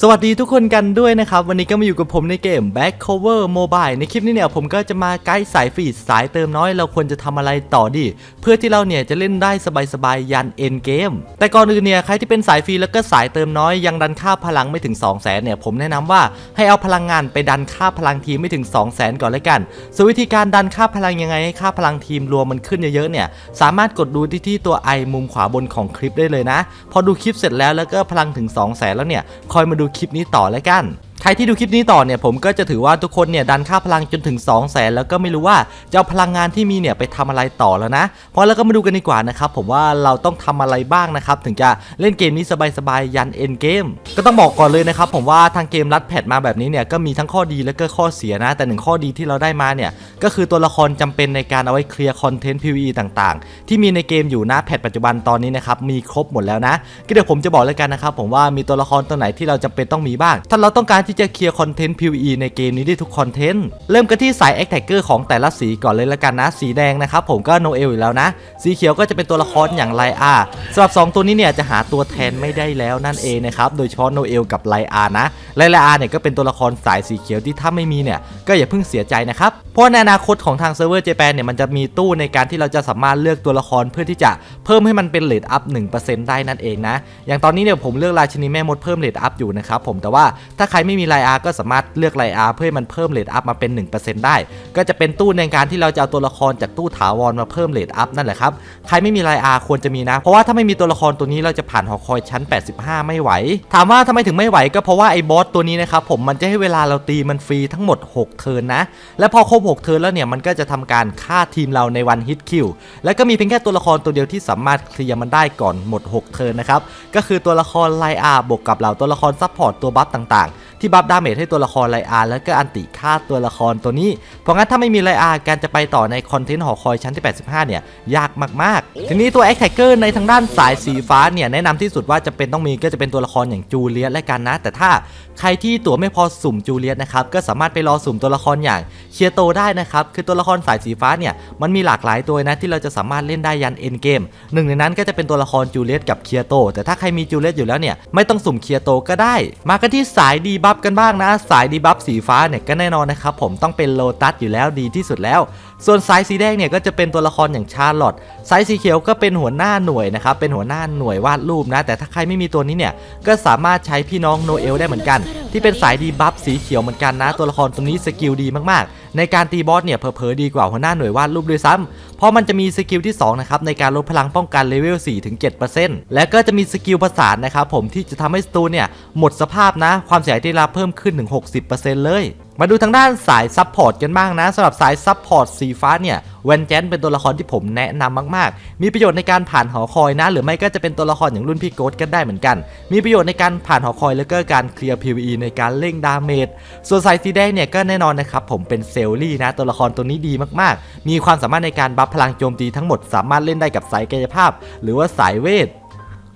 สวัสดีทุกคนกันด้วยนะครับ วันนี้ก็มาอยู่กับผมในเกม Back Cover Mobile ในคลิปนี้เนี่ยผมก็จะมาไกด์สายฟีดสายเติมน้อย เราควรจะทำอะไรต่อดี เพื่อที่เราเนี่ยจะเล่นได้สบายๆ ยันเอ็นเกม แต่ก่อนอื่นเนี่ยใครที่เป็นสายฟรีแล้วก็สายเติมน้อย ยังดันค่าพลังไม่ถึง 2 0 0แสนเนี่ยผมแนะนำว่าให้เอาพลังงานไปดันค่าพลังทีมไม่ถึง 2 0 0แสนก่อนเลยกันส่วนวิธีการดันค่าพลังยังไงให้ค่าพลังทีมรวมมันขึ้นเยอะๆเนี่ยสามารถกดดูที่ที่ตัวไอมุมขวาบนของคลิปได้เลยนะ พอดูคลิปเสร็จแล้วแล้วก็พลังถึง 2 0 0แสนแล้วเนี่ยคอยมาดููคลิปนี้ต่อแล้วกัน ใครที่ดูคลิปนี้ต่อเนี่ยผมก็จะถือว่าทุกคนเนี่ยดันค่าพลังจนถึง 2 0 0แสนแล้วก็ไม่รู้ว่าจะเอาพลังงานที่มีเนี่ยไปทำอะไรต่อแล้วนะ เพราะแล้วก็มาดูกันดีกว่านะครับผมว่าเราต้องทำอะไรบ้างนะครับถึงจะเล่นเกมนี้สบายๆยันเอ็นเกมก็ต้องบอกก่อนเลยนะครับผมว่าทางเกมรัดแพทมาแบบนี้เนี่ยก็มีทั้งข้อดีและก็ข้อเสียนะ แต่หนึ่งข้อดีที่เราได้มาเนี่ยก็คือตัวละครจำเป็นในการเอาไว้เคลียร์คอนเทนต์ PVE ต่างๆ ที่มีในเกมอยู่นะแพทปัจจุบันตอนนี้นะครับมีครบหมดแล้วนะก็เดี๋ยวผมจะบอกเลยกันนะครับผมว่ามีตัวละครตัวไหนที่เราจำเป็นต้องมีบ้าง ถ้าเราต้องการที่จะเคลียร์คอนเทนต์ PVE ในเกมนี้ได้ทุกคอนเทนต์ เริ่มกันที่สาย a t t a c k e r ของแต่ละสีก่อนเลยละกันนะ สีแดงนะครับผมก็โนเอลอยู่แล้วนะ สีเขียวก็จะเป็นตัวละครอย่างไลอาสำหรับ 2 ตัวนี้เนี่ยจะหาตัวแทนไม่ได้แล้วนั่นเองนะครับ โดยเฉพาะโนเอลกับไลอานะ ไลอาเนี่ยก็เป็นตัวละครสายสีเขียวที่ถ้าไม่มีเนี่ยก็อย่าเพิ่งเสียใจนะครับ เพราะในอนาคตของทางเซิร์ฟเวอร์เจแปนเนี่ยมันจะมีตู้ในการที่เราจะสามารถเลือกตัวละครเพื่อที่จะเพิ่มให้มันเป็นเลทอัพ1%ได้นั่นเองนะ อย่างตอนนี้เนี่ยผมเลือกราชินีแม่มดเพิ่มเลทอัพอยู่นะครับผมแต่ว่าถ้าใครไม่มีไลอาร์ก็สามารถเลือกไลอาร์เพื่อให้มันเพิ่มเลทอัพมาเป็น 1%ได้ ก็จะเป็นตู้ในการที่เราจะเอาตัวละครจากตู้ถาวรมาเพิ่มเลทอัพนั่นแหละครับ ใครไม่มีไลอาร์ควรจะมีนะ เพราะว่าถ้าไม่มีตัวละครตัวนี้เราจะผ่านหอคอยชั้น 85 ไม่ไหว ถามว่าทำไมถึงไม่ไหวก็เพราะว่าไอ้บอสตัวนี้นะครับผมมันจะให้เวลาเราตีมันฟรีทั้งหมด 6 เทิร์นนะ และพอครบ 6 เทิร์นแล้วเนี่ยมันก็จะทำการฆ่าทีมเราในวันฮิตคิว แล้วก็มีเพียงแค่ตัวละครตัวเดียวที่สามารถเคลียร์มันได้ก่อนหมด 6 เทิร์นนะครับ ก็คือตัวละครไลอาบวกกับเหล่าตัวละครซัพพอร์ตตัวบัฟต่างๆ ที่บัฟดาเมจให้ตัวละครไลอาแล้วก็อันติฆ่าตัวละครตัวนี้ เพราะงั้นถ้าไม่มีไลอาการจะไปต่อในคอนเทนต์หอคอยชั้นที่ 85 เนี่ย ยากมากๆ ทีนี้ตัว a t t a c k e r ในทางด้านสายสีฟ้าเนี่ย แนะนำที่สุดว่าจะเป็นต้องมีก็จะเป็นตัวละครอย่างจูเลียสและกันนะ แต่ถ้าใครที่ตั๋วไม่พอสุ่มจูเลียสนะครับ ก็สามารถไปรอสุ่มตัวละครอย่างเคียโตได้นะครับ คือตัวละครสายสีฟ้าเนี่ย มันมีหลากหลายตัวนะที่เราจะสามารถเล่นได้ยันเอ็นเกมหนึ่งในนั้นก็จะเป็นตัวละครจูเลียสกับเคียโต แต่ถ้าใครมีจูเลียอยู่แล้วเนี่ยไม่ต้องสุ่มเคียโตก็ได้ มากันที่สายดีบัฟกันบ้างนะ สายดีบัฟสีฟ้าเนี่ยก็แน่นอนนะครับผมต้องเป็นโลตัสอยู่แล้วดีที่สุดแล้ว ส่วนสายสีแดงเนี่ยก็จะเป็นตัวละครอย่างชาร์ลอตสายสีเขียวก็เป็นหัวหน้าหน่วยนะครับเป็นหัวหน้าหน่วยวาดรูปนะ แต่ถ้าใครไม่มีตัวนี้เนี่ยก็สามารถใช้พี่น้องโนเอลได้เหมือนกัน ที่เป็นสายดีบัฟสีเขียวเหมือนกันนะ ตัวละครตัวนี้สกิลดีมากๆ ในการตีบอสเนี่ยเผลอๆดีกว่าหัวหน้าหน่วยวาดรูปด้วยซ้ำเพราะมันจะมีสกิลที่2นะครับในการลดพลังป้องกันเลเวล4-7%และก็จะมีสกิลประสานนะครับผมที่จะทำให้สตูเนี่ยหมดสภาพนะความเสียหายที่รับเพิ่มขึ้นถึง 60%เลย มาดูทางด้านสายซับพอร์ตกันบ้างนะสำหรับสายซับพอร์ตสีฟ้าเนี่ย เวนแจนเป็นตัวละครที่ผมแนะนำมาก ๆ มีประโยชน์ในการผ่านหอคอยนะ หรือไม่ก็จะเป็นตัวละครอย่างรุ่นพี่โกดกันได้เหมือนกัน มีประโยชน์ในการผ่านหอคอยแล้วก็การเคลียร์ PVE ในการเร่งดาเมจ ส่วนสายสีแดงเนี่ยก็แน่นอนนะครับผมเป็นเซลลี่นะตัวละครตัวนี้ดีมากๆ มีความสามารถในการบัฟพลังโจมตีทั้งหมดสามารถเล่นได้กับสายกายภาพ หรือว่าสายเวท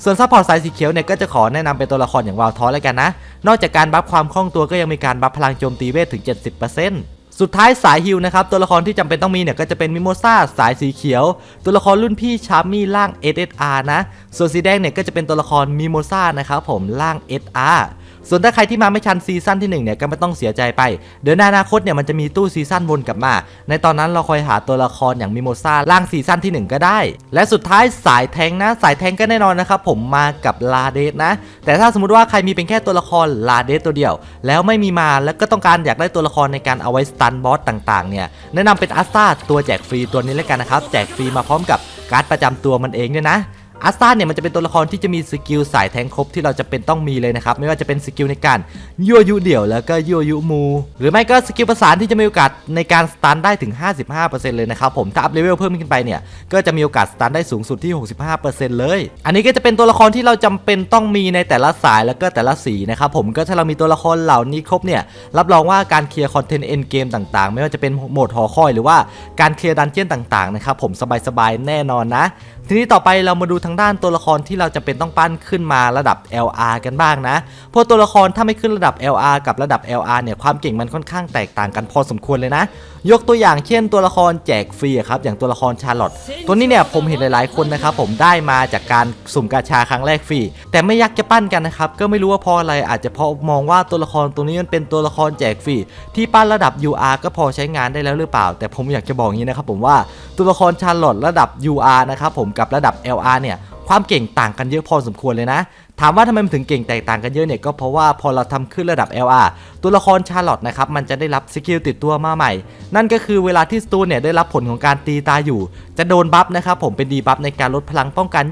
ส่วนซัพพอร์ตสายสีเขียวเนี่ยก็จะขอแนะนำเป็นตัวละครอย่างวาวทอแล้วกันนะ นอกจากการบัฟความคล่องตัวก็ยังมีการบัฟพลังโจมตีเวทถึง 70% สุดท้ายสายฮิลนะครับตัวละครที่จำเป็นต้องมีเนี่ยก็จะเป็นมิโมซาสายสีเขียว ตัวละครรุ่นพี่ชาร์มี่ล่าง SSR นะ ส่วนสีแดงเนี่ยก็จะเป็นตัวละครมิโมซานะครับผมล่าง SR ส่วนถ้าใครที่มาไม่ชันซีซั่นที่1เนี่ยก็ไม่ต้องเสียใจไป เดี๋ยวในอนาคตเนี่ยมันจะมีตู้ซีซั่นวนกลับมา ในตอนนั้นเราคอยหาตัวละครอย่างมิโมซาล่างซีซั่นที่ 1 ก็ได้ และสุดท้ายสายแทงนะ สายแทงก็แน่นอนนะครับผมมากับลาเดสนะ แต่ถ้าสมมติว่าใครมีเป็นแค่ตัวละครลาเดสตัวเดียว แล้วไม่มีมาแล้วก็ต้องการอยากได้ตัวละครในการเอาไว้สตันบอสต่างๆเนี่ยแนะนำเป็นอัสซาตัวแจกฟรีตัวนี้แล้วกันนะครับแจกฟรีมาพร้อมกับการ์ดประจำตัวมันเองด้วยนะ อาซาเนี่ยมันจะเป็นตัวละครที่จะมีสกิลสายแทงครบที่เราจะเป็นต้องมีเลยนะครับ ไม่ว่าจะเป็นสกิลในการยั่วยุเดี่ยวแล้วก็ยั่วยุมู หรือไม่ก็สกิลประสานที่จะมีโอกาสในการสตันได้ถึง 55%เลยนะครับผมถ้าอัพเลเวลเพิ่มขึ้นไปเนี่ยก็จะมีโอกาสสตันได้สูงสุดที่ 65%เลย อันนี้ก็จะเป็นตัวละครที่เราจำเป็นต้องมีในแต่ละสายแล้วก็แต่ละสีนะครับผมก็ถ้าเรามีตัวละครเหล่านี้ครบเนี่ยรับรองว่าการเคลียร์คอนเทนต์เอ็นเกมต่างๆ ไม่ว่าจะเป็นโหมดหอคอย หรือว่าการเคลียร์ดันเจี้ยนต่างๆนะครับผมสบายๆแน่นอนนะ ทีนี้ต่อไปเรามาดูทางด้านตัวละครที่เราจะเป็นต้องปั้นขึ้นมาระดับ LR กันบ้างนะ เพราะตัวละครถ้าไม่ขึ้นระดับ LR กับระดับ LR เนี่ยความเก่งมันค่อนข้างแตกต่างกันพอสมควรเลยนะ ยกตัวอย่างเช่นตัวละครแจกฟรีครับอย่างตัวละครชาร์ลอตตัวนี้เนี่ยผมเห็นหลายๆคนนะครับผมได้มาจากการสุ่มกาชาครั้งแรกฟรี แต่ไม่ยักจะปั้นกันนะครับก็ไม่รู้ว่าเพราะอะไรอาจจะเพราะมองว่าตัวละครตัวนี้มันเป็นตัวละครแจกฟรีที่ปั้นระดับ UR ก็พอใช้งานได้แล้วหรือเปล่า แต่ผมอยากจะบอกอย่างนี้นะครับผมว่าตัวละครชาร์ลอตระดับ UR นะครับผมกับระดับ LR เนี่ยความเก่งต่างกันเยอะพอสมควรเลยนะ ถามว่าทำไมมันถึงเก่งแตกต่างกันเยอะเนี่ยก็เพราะว่าพอเราทำขึ้นระดับ LR ตัวละครชาร์ลอตนะครับมันจะได้รับสกิลติดตัวมาใหม่ นั่นก็คือเวลาที่สตูนเนี่ยได้รับผลของการตีตาอยู่ จะโดนบัฟนะครับผมเป็นดีบัฟในการลดพลังป้องกัน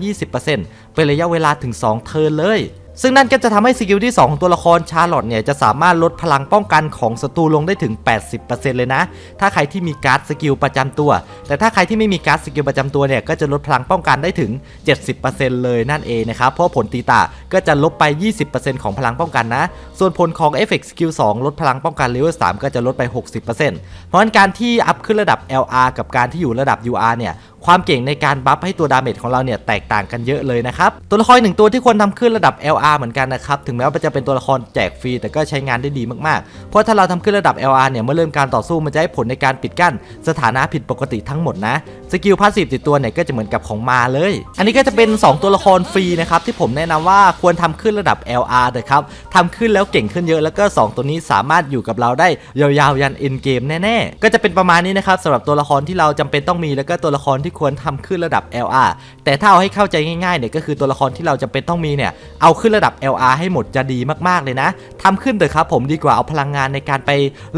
20%เป็นระยะเวลาถึง 2 เทิร์นเลย ซึ่งนั่นก็จะทำให้สกิลที่ 2 ของตัวละครชาร์ลอตเนี่ยจะสามารถลดพลังป้องกันของศัตรูลงได้ถึง 80%เลยนะ ถ้าใครที่มีการ์ดสกิลประจำตัว แต่ถ้าใครที่ไม่มีการ์ดสกิลประจำตัวเนี่ยก็จะลดพลังป้องกันได้ถึง 70%เลยนั่นเองนะครับ เพราะผลตีตาก็จะลบไป 20%ของพลังป้องกันนะ ส่วนผลของ Effect Skill 2ลดพลังป้องกันเลเวล3ก็จะลดไป 60%เพราะฉะนั้นการที่อัพขึ้นระดับ LR กับการที่อยู่ระดับ UR เนี่ยความเก่งในการบัฟให้ตัวดาเมจของเราเนี่ยแตกต่างกันเยอะเลยนะครับ ตัวละครหนึ่งตัวที่ควรทำขึ้นระดับ LR เหมือนกันนะครับ ถึงแม้ว่าจะเป็นตัวละครแจกฟรีแต่ก็ใช้งานได้ดีมากๆ เพราะถ้าเราทำขึ้นระดับ LR เนี่ยเมื่อเริ่มการต่อสู้มันจะให้ผลในการปิดกั้น สถานะผิดปกติทั้งหมดนะสกิลพาสซีฟติดตัวเนี่ยก็จะเหมือนกับของมาเลย อันนี้ก็จะเป็น 2 ตัวละครฟรีนะครับที่ผมแนะนำว่าควรทำขึ้นระดับ LR เลยครับทำขึ้นแล้วเก่งขึ้นเยอะแล้วก็ 2 ตัวนี้สามารถอยู่กับเราได้ยาวๆยันเอ็นเกมแน่ๆก็จะเป็นประมาณนี้นะครับสำหรับตัวละครที่เราจำเป็นต้องมีแล้วก็ตัวละครที่ควรทำขึ้นระดับ LR แต่ถ้าเอาให้เข้าใจง่ายๆเนี่ยก็คือตัวละครที่เราจำเป็นต้องมีเนี่ยเอาขึ้นระดับ LR ให้หมดจะดีมากๆเลยนะทำขึ้นเถอะครับผมดีกว่าเอาพลังงานในการไป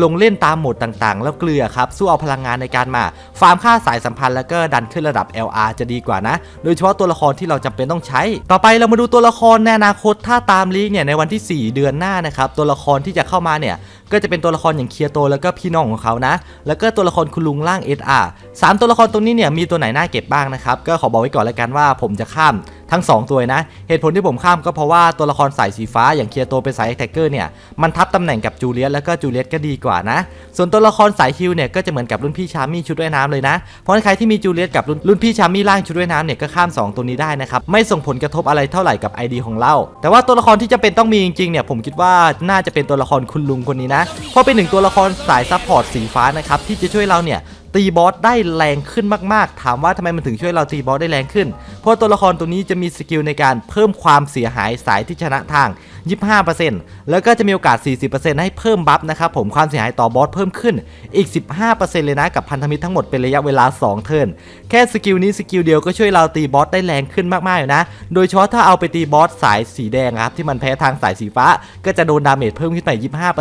ลงเล่นตามโหมดต่างๆ แล้วเกลือครับสู้เอาพลังงานในการมา ฟาร์มค่าสายสัมพันธ์แล้วก็ดันขึ้นระดับ LR จะดีกว่านะ โดยเฉพาะตัวละครที่เราจำเป็นต้องใช้ ต่อไปเรามาดูตัวละครในอนาคตถ้าตามลีกเนี่ยในวันที่ 4 เดือนหน้านะครับตัวละครที่จะเข้ามาเนี่ยก็จะเป็นตัวละครอย่างเคียโตแล้วก็พี่น้องของเขานะ แล้วก็ตัวละครคุณลุงล่าง SR สามตัวละครตรงนี้เนี่ยมีตัวไหนน่าเก็บบ้างนะครับ ก็ขอบอกไว้ก่อนแล้วกันว่าผมจะข้ามทั้ง 2 ตัวนะ เหตุผลที่ผมข้ามก็เพราะว่าตัวละครสายสีฟ้าอย่างเคียโตเป็นสายแท็กเกอร์เนี่ย มันทับตำแหน่งกับจูเลียสแล้วก็จูเลียสก็ดีกว่านะ ส่วนตัวละครสายฮิลเนี่ยก็จะเหมือนกับรุ่นพี่ชามี่ชุดว่ายน้ำเลยนะ เพราะใครที่มีจูเลียสกับรุ่นรุ่นพี่ชามี่ล่างชุดว่ายน้ำเนี่ยก็ข้าม 2 ตัวนี้ได้นะครับ ไม่ส่งผลกระทบอะไรเท่าไหร่กับ ID ของเรา แต่ว่าตัวละครที่จะเป็นต้องมีจริงๆเนี่ยผมคิดว่าน่าจะเป็นตัวละครคุณลุงคนนี้นะ เพราะเป็นหนึ่งตัวละครสายซัพพอร์ตสีฟ้านะครับที่จะช่วยเราเนี่ย ตีบอสได้แรงขึ้นมากๆ ถามว่าทำไมมันถึงช่วยเราตีบอสได้แรงขึ้น เพราะตัวละครตัวนี้จะมีสกิลในการเพิ่มความเสียหายสายที่ชนะทาง 25%แล้วก็จะมีโอกาส 40%ให้เพิ่มบัฟนะครับผมความเสียหายต่อบอสเพิ่มขึ้นอีก 15%เลยนะกับพันธมิตรทั้งหมดเป็นระยะเวลา 2 เทิร์นแค่สกิลนี้สกิลเดียวก็ช่วยเราตีบอสได้แรงขึ้นมากๆอยู่นะ โดยเฉพาะถ้าเอาไปตีบอสสายสีแดงครับที่มันแพ้ทางสายสีฟ้า ก็จะโดนดาเมจเพิ่มขึ้นไป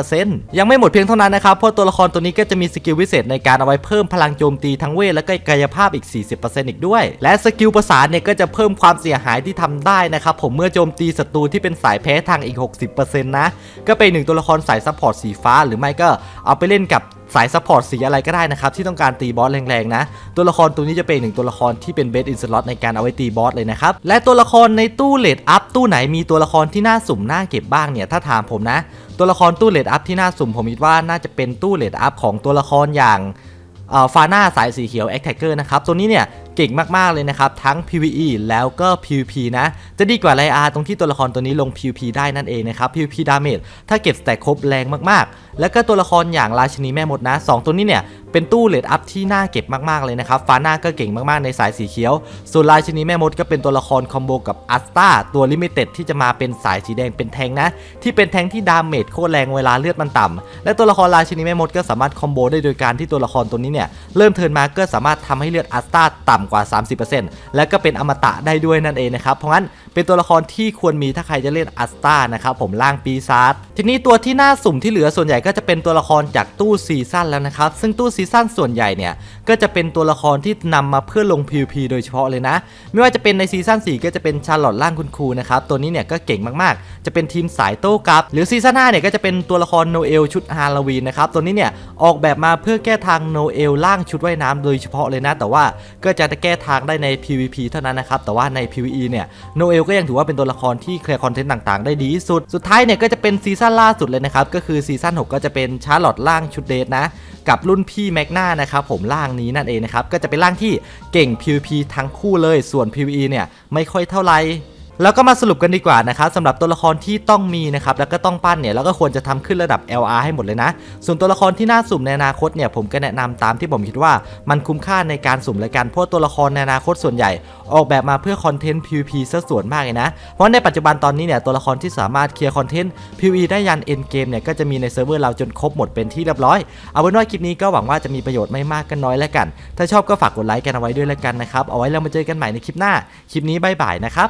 25%ยังไม่หมดเพียงเท่านั้นนะครับเพราะตัวละครตัวนี้ก็จะมีสกิลวิเศษในการเอาไว้เพิ่มพลังโจมตีทั้งเวทและก็กายภาพอีก 40%อีกด้วย และสกิลประสานเนี่ยก็จะเพิ่มความเสียหายที่ทำได้นะครับผมเมื่อโจมตีศัตรูที่เป็นสายแพ้ทางอีก 60%นะก็เป็นหนึ่งตัวละครสายซัพพอร์ตสีฟ้า หรือไม่ก็เอาไปเล่นกับสายซัพพอร์ตสีอะไรก็ได้นะครับ ที่ต้องการตีบอสแรงๆนะ ตัวละครตัวนี้จะเป็นหนึ่งตัวละครที่เป็นเบสอินสล็อตในการเอาไว้ตีบอสเลยนะครับ และตัวละครในตู้เลดอัพตู้ไหนมีตัวละครที่น่าสุ่มน่าเก็บบ้างเนี่ยถ้าถามผมนะ ตัวละครตู้เลดอัพที่น่าสุ่มผมคิดว่าน่าจะเป็นตู้เลดอัพของตัวละครอย่างฟาน่าสายสีเขียวแอคแทกเกอร์นะครับ ตัวนี้เนี่ย เก่งมากๆเลยนะครับ ทั้ง PVE แล้วก็ PVP นะ จะดีกว่าไลอาตรงที่ตัวละครตัวนี้ลง PVP ได้นั่นเองนะครับ PVP ดาเมจถ้าเก็บสแต็กครบแรงมากๆ แล้วก็ตัวละครอย่างราชินีแม่มดนะสองตัวนี้เนี่ยเป็นตู้เลดอัพที่น่าเก็บมากๆเลยนะครับฟาน่าก็เก่งมากๆในสายสีเขียว ส่วนรายชินีแม่มดก็เป็นตัวละครคอมโบกับอัสตาตัวลิมิเต็ดที่จะมาเป็นสายสีแดงเป็นแทงนะ ที่เป็นแทงที่ดาเมจโคตรแรงเวลาเลือดมันต่ำและตัวละครรายชินีแม่มดก็สามารถคอมโบได้โดยการที่ตัวละครตัวนี้เนี่ยเริ่มเทิร์นมาก็สามารถทำให้เลือดอัสตาต่ำกว่า 30%และก็เป็นอมตะได้ด้วยนั่นเองนะครับเพราะงั้นเป็นตัวละครที่ควรมีถ้าใครจะเล่นอัสตานะครับผมล่างปีศาจทีนี้ตัวที่น่าสุ่มที่เหลือส่วนใหญ่ก็จะเป็นตัวละครจากตู้ซีซั่นแล้วนะครับซึ่งตู้ซีซั่นส่วนใหญ่เนี่ย ก็จะเป็นตัวละครที่นำมาเพื่อลง PVP โดยเฉพาะเลยนะ ไม่ว่าจะเป็นในซีซั่น4 ก็จะเป็นชาร์ลอตล่างคุณครูนะครับ ตัวนี้เนี่ยก็เก่งมากๆ จะเป็นทีมสายโต้กลับ หรือซีซั่น5เนี่ยก็จะเป็นตัวละครโนเอลชุดฮาโลวีนนะครับ ตัวนี้เนี่ยออกแบบมาเพื่อแก้ทางโนเอลล่างชุดว่ายน้ำโดยเฉพาะเลยนะ แต่ว่าก็จะแก้ทางได้ใน PVP เท่านั้นนะครับ แต่ว่าใน PVE เนี่ยโนเอลก็ยังถือว่าเป็นตัวละครที่เคลียร์คอนเทนต์ต่างๆ ได้ดีที่สุด สุดท้ายเนี่ยก็จะเป็นซีซั่นล่าสุดเลยนะครับ ก็คือซีซั่น6ก็จะเป็นชาร์ลอตล่างชุดเดทนะ กับรุ่นพี่แมกนานะครับผมร่างนี้นั่นเองนะครับก็จะเป็นร่างที่เก่ง PVP ทั้งคู่เลยส่วน PVE เนี่ยไม่ค่อยเท่าไหร่ แล้วก็มาสรุปกันดีกว่านะครับสำหรับตัวละครที่ต้องมีนะครับแล้วก็ต้องปั้นเนี่ยแล้วก็ควรจะทำขึ้นระดับ LR ให้หมดเลยนะ ส่วนตัวละครที่น่าสุ่มในอนาคตเนี่ยผมก็แนะนำตามที่ผมคิดว่ามันคุ้มค่าในการสุ่มรายการเพราะตัวละครในอนาคตส่วนใหญ่ ออกแบบมาเพื่อคอนเทนต์ PVP ซะส่วนมากเลยนะ เพราะในปัจจุบันตอนนี้เนี่ยตัวละครที่สามารถเคลียร์คอนเทนต์ PVE ได้ยัน end game เนี่ยก็จะมีในเซิร์ฟเวอร์เราจนครบหมดเป็นที่เรียบร้อยเอาเป็นว่าคลิปนี้ก็หวังว่าจะมีประโยชน์ไม่มากก็น้อยแล้วกัน ถ้าชอบก็ฝากกดไลค์กันเอาไว้ด้วยแล้วกันนะครับเอาไว้เรามาเจอกันใหม่ในคลิปหน้าคลิปนี้บายบายนะครับ